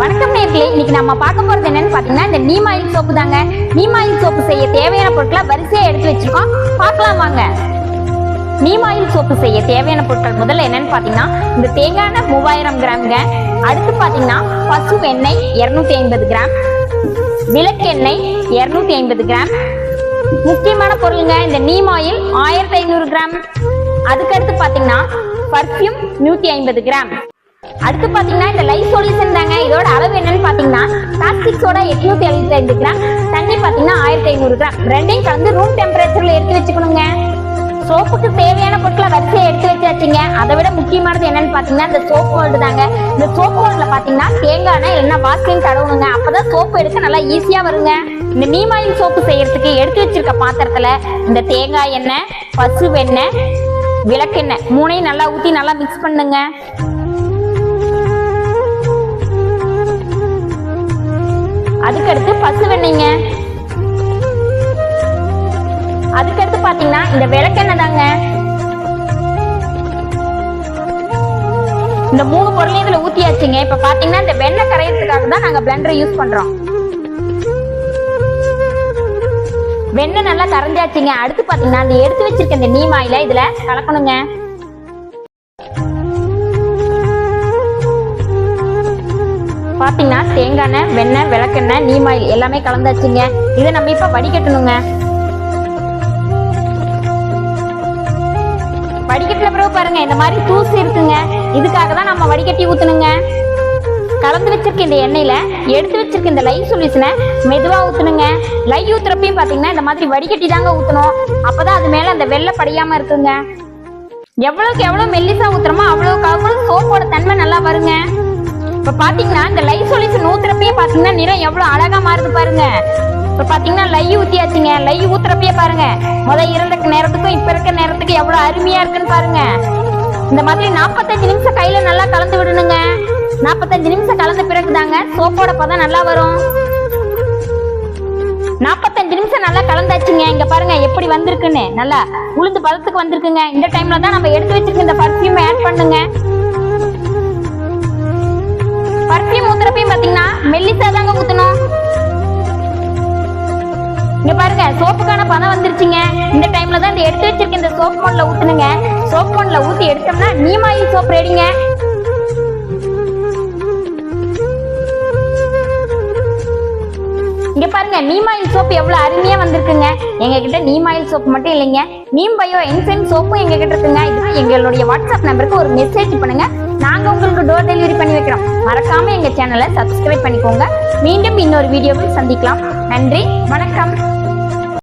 வணக்கம் நேர்களே இன்னைக்கு நம்ம பார்க்க போறது என்னன்னு பாத்தீங்கன்னா இந்த நீம் ஆயில் சோப்பு தாங்க. நீம் ஆயில் சோப்பு செய்ய தேவையான பொருட்களை வரிசையா எடுத்து வச்சிருக்கோம். பார்க்கலாம் வாங்க. நீம் ஆயில் சோப்பு செய்ய தேவையான பொருட்கள் முதல்ல என்னன்னு பாத்தீங்கன்னா இந்த தேங்காய் மூவாயிரம் கிராம்ங்க. அடுத்து பாத்தீங்கன்னா பசு எண்ணெய் இருநூத்தி ஐம்பது கிராம். விளக்கெண்ணெய் இருநூத்தி ஐம்பது கிராம். முக்கியமான பொருளுங்க இந்த நீம் ஆயில் ஆயிரத்தி ஐநூறு கிராம். அதுக்கடுத்து பாத்தீங்கன்னா பர்ஃப்யூம் நூத்தி ஐம்பது கிராம். அடுத்து பார்த்தீங்கன்னா இந்த லைஃப் சொல்யூஷன் தாங்க. இதோட அளவு என்னன்னு பார்த்தீங்கன்னா பிளாஸ்டிக் சோடா எட்நூத்தி எழுபத்தி ஐந்து கிராம் தண்ணி பார்த்தீங்கன்னா ஆயிரத்தி ஐநூறு கிராம். ரெண்டையும் கலந்து ரூம் டெம்பரேச்சர்ல எடுத்து வச்சுக்கணுங்க. சோப்புக்கு தேவையான பொருட்களை வரிசையை எடுத்து வச்சாச்சுங்க. அதை விட முக்கியமானது என்னன்னு பார்த்தீங்கன்னா இந்த சோப் மோல்டு தாங்க. இந்த சோப் மோல்டுல பார்த்தீங்கன்னா தேங்காய் இல்லைன்னா வாஸ்லின் தடவணுங்க அப்போதான் சோப்பு எடுக்க நல்லா ஈஸியாக வருங்க. இந்த நீமாயில் சோப்பு செய்யறதுக்கு எடுத்து வச்சிருக்க பாத்திரத்துல இந்த தேங்காய் எண்ணெய் பசு வெண்ணெய் விளக்கெண்ணெய் மூணையும் நல்லா ஊற்றி நல்லா மிக்ஸ் பண்ணுங்க. அதுக்கடுத்து பசு வெண்ணெய்ங்க அதுக்கடுத்து பாத்தீங்கன்னா இந்த விளக்கெண்ணெய் தாங்க. இந்த மூணு பொருளையும் இதுல ஊத்தியாச்சுங்க. இப்ப பாத்தீங்கன்னா இந்த வெண்ணெய் கரையிறதுக்காக தான் நாங்க பிளெண்டரை யூஸ் பண்றோம். வெண்ணெய் நல்லா கரைஞ்சாச்சுங்க. அடுத்து பாத்தீங்கன்னா இந்த எடுத்து வச்சிருக்க இந்த நீமாயில இதுல கலக்கணுங்க. பார்த்தீங்கன்னா தேங்காய் எண்ணெய் வெண்ணெய் விளக்கெண்ணெய் நீமாயில் எல்லாமே கலந்தாச்சுங்க. இதை நம்ம இப்போ வடிகட்டணுங்க. வடிகட்டில பிறகு பாருங்க இந்த மாதிரி தூசி இருக்குங்க. இதுக்காக தான் நம்ம வடிகட்டி ஊற்றணுங்க கலந்து வச்சிருக்க இந்த எண்ணெயில எடுத்து வச்சிருக்க இந்த லை சொல்யூஷனை மெதுவா ஊற்றணுங்க லை ஊத்துறப்பையும் பாத்தீங்கன்னா இந்த மாதிரி வடிகட்டி தாங்க ஊத்தணும். அப்பதான் அது மேல அந்த வெள்ளை படியாம இருக்குங்க. எவ்வளவுக்கு எவ்வளவு மெல்லிசா ஊத்துறோமோ அவ்வளவுக்கு அவ்வளவு சோப்போட தன்மை நல்லா வருங்க. இப்ப பாத்தீங்கன்னா இந்த லை சொல்யூஷன் ஊத்துறப்பயே பாத்தீங்கன்னா நிறம் எவ்வளவு அழகா மாறுது பாருங்க. இப்ப பாத்தீங்கன்னா லை ஊத்தியாச்சுங்க. லை ஊத்துறப்பயே பாருங்க. முத இருந்த நேரத்துக்கும் இப்ப இருக்க நேரத்துக்கு எவ்வளவு அருமையா இருக்குன்னு பாருங்க. இந்த மாதிரி நாற்பத்தஞ்சு நிமிஷம் கையில நல்லா கலந்து விடணுங்க. நாற்பத்தஞ்சு நிமிஷம் கலந்த பிறகுதாங்க சோப்போட பதம் நல்லா வரும். நாற்பத்தஞ்சு நிமிஷம் நல்லா கலந்தாச்சுங்க. இங்க பாருங்க எப்படி வந்திருக்குன்னு. நல்லா உளுந்து பதத்துக்கு வந்திருக்குங்க. இந்த டைம்ல தான் நம்ம எடுத்து வச்சிருக்க இந்த பர்ஃபியூம் ஆட் பண்ணுங்க. சோப்பையும் பாத்தீங்கன்னா மெல்லிசா தாங்க ஊத்தணும். இங்க பாருங்க சோப்புக்கான பதம் வந்துருச்சுங்க. இந்த டைம்ல தான் இந்த எடுத்து வச்சிருக்க இந்த சோப் மோன்ல ஊத்துனுங்க. சோப் மோன்ல ஊத்தி எடுத்தோம்னா நீமாயில் சோப் ரெடிங்க இங்க பாருங்க நீமாயில் சோப் எவ்வளவு அருமையா வந்திருக்குங்க. எங்க கிட்ட நீமாயில் சோப் மட்டும் இல்லைங்க. நீம் பயோ என்சைம் சோப்பும் எங்க கிட்ட இருக்குங்க. இதுதான் எங்களுடைய வாட்ஸ்அப் நம்பருக்கு ஒரு மெசேஜ் பண்ணுங்க. நாங்க உங்களுக்கு டோர் டெலிவரி பண்ணி வைக்கிறோம். மறக்காம எங்க சேனலை சப்ஸ்கிரைப் பண்ணிக்கோங்க. மீண்டும் இன்னொரு வீடியோவில் சந்திக்கலாம். நன்றி வணக்கம்.